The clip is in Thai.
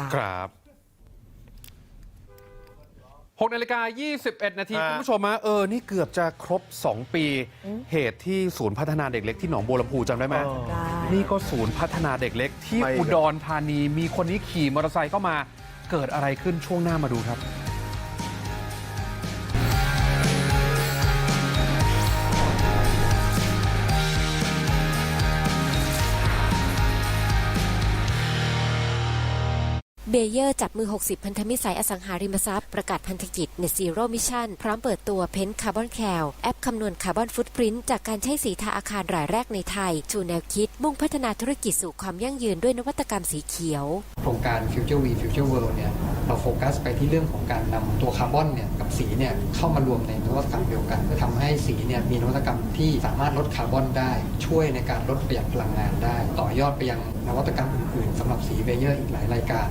ค่ะ ครับ6นาฬิกา21 นาทีฮะคุณผู้ชมฮะเออ นี่เกือบจะครบ 2 ปี เหตุที่ศูนย์พัฒนาเด็กเล็กที่หนองบัวลำพูจำได้ไหมเออได้ นี่ก็ศูนย์พัฒนาเด็กเล็กที่ไปกันอุดรธานี มีคนนี้ขี่มอเตอร์ไซค์เข้ามา เกิดอะไรขึ้นช่วงหน้ามาดูครับ เบเยอร์จับมือ 60 พันธมิตรสายอสังหาริมทรัพย์ประกาศพันธกิจ Net Zero Mission พร้อมเปิดตัวเพนคาร์บอนแคลแอปคำนวณคาร์บอนฟุตปรินต์จากการใช้สีทาอาคารรายแรกในไทย ชูแนวคิด มุ่งพัฒนาธุรกิจสู่ความยั่งยืนด้วยนวัตกรรมสีเขียว โครงการ Future We Future World เนี่ยเราโฟกัสไปที่เรื่องของการนำตัวคาร์บอนเนี่ยกับสีเนี่ยเข้ามารวมในนวัตกรรมเดียวกันเพื่อทำให้สีเนี่ยมีนวัตกรรมที่สามารถลดคาร์บอนได้ ช่วยในการลดประหยัดพลังงานได้ ต่อยอดไปยังนวัตกรรมอื่นๆสำหรับสีเบเยอร์อีกหลายรายการ